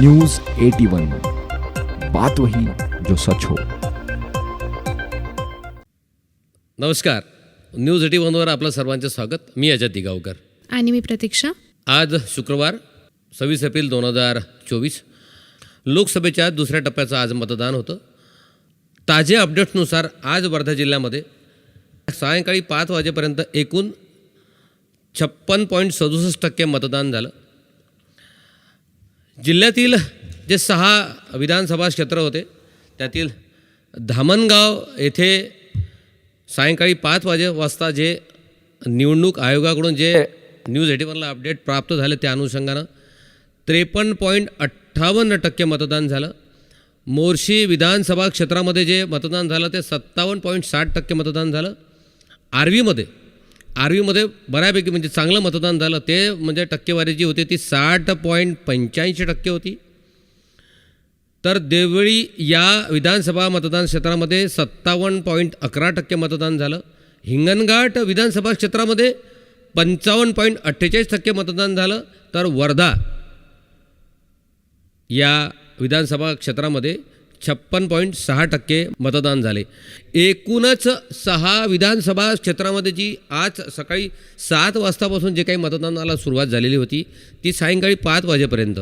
News eighty one. बात वही जो सच हो. नमस्कार. न्यूज एटी वनवर आपलं सर्वांचं स्वागत. मी अजय दिगावकर. आणि मी प्रतीक्षा. आज शुक्रवार सव्वीस एप्रिल दोन हजार चोवीस. लोकसभेच्या दुसऱ्या टप्प्याचं आज मतदान होतं. ताज्या अपडेट्सनुसार आज वर्धा जिल्ह्यामध्ये सायंकाळी पाच वाजेपर्यंत एकूण छप्पन पॉईंट सदुसष्ट टक्के मतदान झालं. जिल्ह्यातील जे सहा विधानसभा क्षेत्र होते त्यातील धामणगाव येथे सायंकाळी पाच वाजे वाजता जे निवडणूक आयोगाकडून जे न्यूज एटीवनला अपडेट प्राप्त झाले त्या अनुषंगानं त्रेपन्न पॉईंट अठ्ठावन्न टक्के मतदान झालं. मोर्शी विधानसभा क्षेत्रामध्ये जे मतदान झालं ते सत्तावन्न पॉईंट साठ टक्के मतदान झालं. आर्वीमध्ये आर्वीमध्ये बऱ्यापैकी म्हणजे चांगलं मतदान झालं. ते म्हणजे टक्केवारी जी होती ती साठ पॉईंट पंच्याऐंशी टक्के होती. तर देवळी या विधानसभा मतदान क्षेत्रामध्ये सत्तावन्न पॉईंट अकरा टक्के मतदान झालं. हिंगणघाट विधानसभा क्षेत्रामध्ये पंचावन्न पॉईंट अठ्ठेचाळीस टक्के मतदान झालं. तर वर्धा या विधानसभा क्षेत्रामध्ये छप्पन पॉईंट सहा टक्के मतदान झाले. एकूणच सहा विधानसभा क्षेत्रामध्ये जी आज सकाळी सात वाजतापासून जे काही मतदानाला सुरुवात झालेली होती ती सायंकाळी पाच वाजेपर्यंत.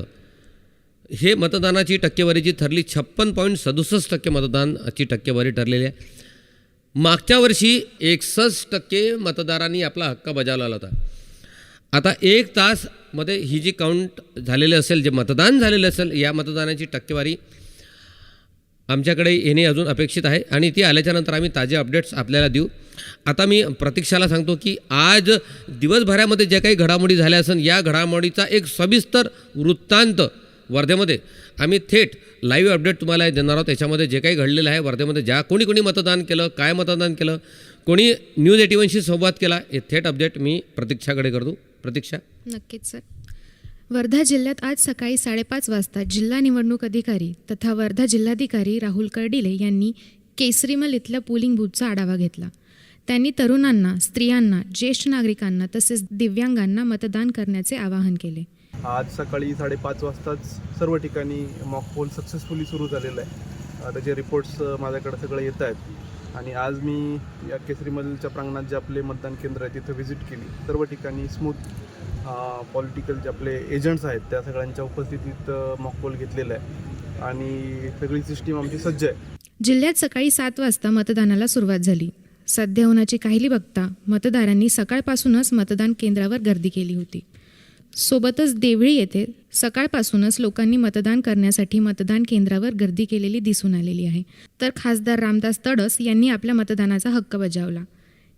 हे मतदानाची टक्केवारी जी ठरली छप्पन पॉईंट सदुसष्ट टक्के मतदानाची टक्केवारी ठरलेली आहे. मागच्या वर्षी एकसष्ट टक्के मतदारांनी आपला हक्क बजावला होता. आता एक तासमध्ये ही जी काउंट झालेली असेल जे मतदान झालेलं असेल या मतदानाची टक्केवारी आमच्याकडे येणे अजून अपेक्षित आहे आणि ती आल्याच्यानंतर आम्ही ताजे अपडेट्स आपल्याला देऊ. आता मी प्रतीक्षाला सांगतो की आज दिवसभरामध्ये ज्या काही घडामोडी झाल्या असेल या घडामोडीचा एक सविस्तर वृत्तांत वर्धेमध्ये आम्ही थेट लाईव्ह अपडेट तुम्हाला देणार आहोत. त्याच्यामध्ये जे काही घडलेलं आहे वर्धेमध्ये ज्या कोणी कोणी मतदान केलं काय मतदान केलं कोणी न्यूज एटीवनशी संवाद केला हे थेट अपडेट मी प्रतीक्षाकडे करतो. प्रतीक्षा? नक्कीच सर वर्धा जिल्ह्यात आज सकाळी साडेपाच वाजता जिल्हा निवडणूक अधिकारी तथा वर्धा जिल्हाधिकारी राहुल कर्डिले यांनी केसरीमल इथल्या पोलिंग बूथचा आढावा घेतला. त्यांनी तरुणांना स्त्रियांना ज्येष्ठ नागरिकांना तसेच दिव्यांगांना मतदान करण्याचे आवाहन केले. आज सकाळी साडेपाच वाजताच सर्व ठिकाणी मॉक पोल सक्सेसफुली सुरू झालेलं आहे. त्याचे रिपोर्ट्स माझ्याकडे सगळे येत आहेत. आणि आज मी या केसरीमलच्या प्रांगणात जे आपले मतदान केंद्र आहे तिथं व्हिजिट केली. सर्व ठिकाणी स्मूथ पॉलिटिकल जे आपले एजंट्स आहेत त्या सगळ्यांच्या उपस्थितीत मॉकपोल घेतलेलं आहे. आणि सगळी सिस्टीम आमची सज्ज आहे. जिल्ह्यात सकाळी सात वाजता मतदानाला सुरुवात झाली. सध्या होण्याची काहिली बघता मतदारांनी सकाळपासूनच मतदान केंद्रावर गर्दी केली होती. सोबतच देवळी येथे सकाळपासूनच लोकांनी मतदान करण्यासाठी मतदान केंद्रावर गर्दी केलेली दिसून आलेली आहे. तर खासदार रामदास तडस यांनी आपल्या मतदानाचा हक्क बजावला.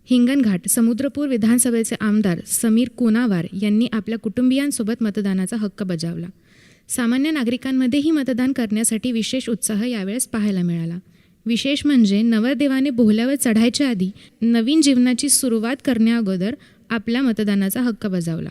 हिंगणघाट समुद्रपूर विधानसभेचे आमदार समीर कोनावार यांनी आपल्या कुटुंबियांसोबत मतदानाचा हक्क बजावला. सामान्य नागरिकांमध्येही मतदान करण्यासाठी विशेष उत्साह यावेळेस पाहायला मिळाला. विशेष म्हणजे नवरदेवाने बोहल्यावर चढायच्या आधी नवीन जीवनाची सुरुवात करण्याअगोदर आपल्या मतदानाचा हक्क बजावला.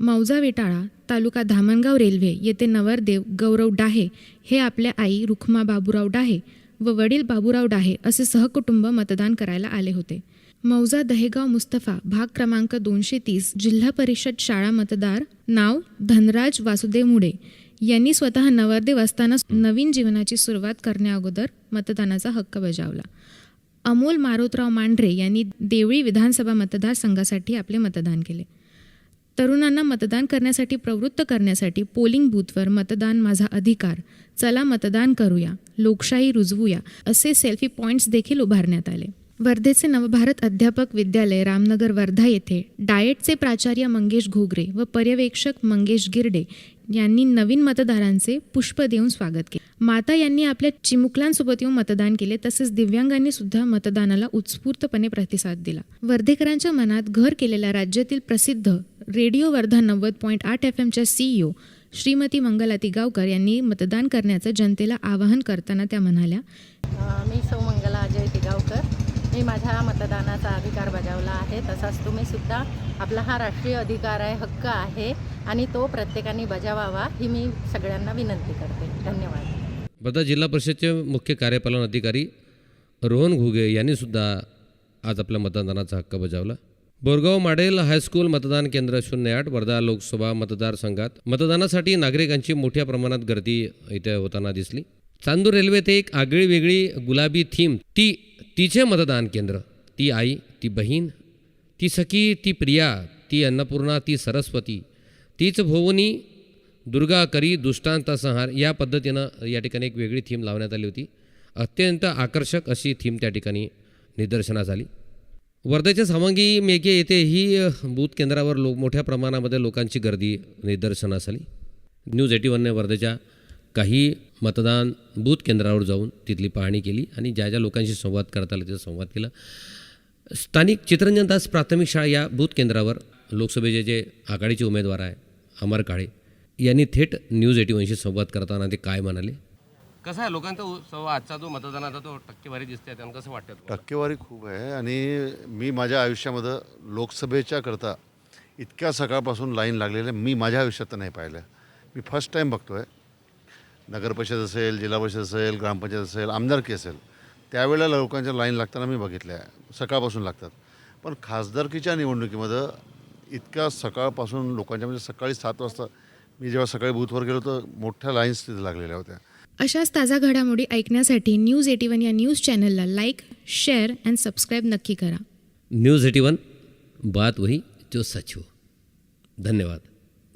मौजा वेटाळा तालुका धामणगाव रेल्वे येथे नवरदेव गौरव डाहे हे आपल्या आई रुखमा बाबूराव डाहे व वडील बाबूराव डाहे असे सहकुटुंब मतदान करायला आले होते. मौजा दहेगाव मुस्तफा भाग क्रमांक दोनशे तीस जिल्हा परिषद शाळा मतदार नाव धनराज वासुदेव मुडे. यांनी स्वतः नवरदेव असताना नवीन जीवनाची सुरुवात करण्याअगोदर मतदानाचा हक्क बजावला. अमोल मारोतराव मांढरे यांनी देवळी विधानसभा मतदारसंघासाठी आपले मतदान केले. तरुणांना मतदान करण्यासाठी प्रवृत्त करण्यासाठी पोलिंग बूथवर मतदान माझा अधिकार. चला मतदान करूया लोकशाही रुजवूया असे सेल्फी पॉईंट्स देखील उभारण्यात आले. वर्धेचे नवभारत अध्यापक विद्यालय रामनगर वर्धा येथे डाएटचे प्राचार्य मंगेश घोगरे व पर्यवेक्षक मंगेश गिरडे यांनी नवीन मतदारांचे पुष्प देऊन स्वागत केले. माता यांनी आपल्या चिमुकलांसोबत येऊन मतदान केले तसेच दिव्यांगांनी सुद्धा मतदानाला उत्स्फूर्तपणे प्रतिसाद दिला. वर्धेकरांच्या मनात घर केलेल्या राज्यातील प्रसिद्ध रेडिओ वर्धा नव्वद पॉईंट आठ एफ एमच्या सीईओ श्रीमती मंगलाती गावकर यांनी मतदान करण्याचं जनतेला आवाहन करताना त्या म्हणाल्या मी सौ मंगला अजय तिगावकर मी माझ्या मतदानाचा अधिकार बजावला आहे. तसाच तुम्ही सुद्धा आपला हा राष्ट्रीय अधिकार आहे हक्क आहे आणि तो प्रत्येकाने बजावावा ही मी सगळ्यांना विनंती करते. धन्यवाद. वर्धा जिल्हा परिषदचे मुख्य कार्यपालन अधिकारी रोहन घुगे यांनी सुद्धा आज आपल्या मतदानाचा हक्क बजावला. बोरगाव मॉडेल हायस्कूल मतदान केंद्र शून्य आठ वर्धा लोकसभा मतदारसंघात मतदानासाठी नागरिकांची मोठ्या प्रमाणात गर्दी इथे होताना दिसली. चांदूर रेल्वे ते एक आगळी वेगळी गुलाबी थीम ती तिचे मतदान केंद्र. ती आई ती बहीण ती सखी ती प्रिया ती अन्नपूर्णा ती सरस्वती. तीच भोवनी दुर्गा करी दुष्टांत संहार या पद्धतीनं या ठिकाणी एक वेगळी थीम लावण्यात आली होती. अत्यंत आकर्षक अशी थीम त्या ठिकाणी निदर्शनास आली. वर्ध्याच्या सावंगी मेघे येथे ही बूथ केंद्रावर लो मोठ्या प्रमाणामध्ये लोकांची गर्दी निदर्शनास आली. न्यूज एटी वनने वर्ध्याच्या काही मतदान बूथ केंद्रावर जाऊन तिथली पाहणी केली आणि ज्या ज्या लोकांशी संवाद करता आला तिथं संवाद केला. स्थानिक चित्रंजन दास प्राथमिक शाळा या बूथ केंद्रावर लोकसभेचे जे आघाडीचे उमेदवार आहे अमर काळे यांनी थेट न्यूज एटी वनशी संवाद करताना ते काय म्हणाले? कसा आहे लोकांचा उत्सव आजचा जो मतदानाचा तो टक्केवारी दिसते त्यांना कसं वाटतं टक्केवारी खूप आहे आणि मी माझ्या आयुष्यामध्ये लोकसभेच्या करता इतक्या सकाळपासून लाईन लागलेल्या मी माझ्या आयुष्यात तर नाही पाहिलं मी फर्स्ट टाईम बघतो आहे नगरपरिषद असेल जिल्हा परिषद असेल ग्रामपंचायत असेल आमदारकी असेल त्यावेळेला लोकांच्या लाईन लागताना मी बघितल्या. आहे सकाळपासून लागतात. पण खासदारकीच्या निवडणुकीमध्ये इतक्या सकाळपासून लोकांच्या म्हणजे सकाळी सात वाजता मी जेव्हा सकाळी बूथवर गेलो तर मोठ्या लाईन्स तिथे लागलेल्या होत्या. अशाच ताज्या घडामोडी ऐकण्यासाठी न्यूज एटी वन या न्यूज चॅनलला लाईक शेअर अँड सबस्क्राईब नक्की करा. न्यूज एटी वन बात वही जो सच हो. धन्यवाद.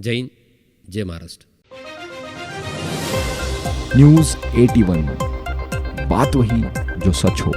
जय हिंद जय महाराष्ट्र. न्यूज एटी वन बात वही जो सच हो।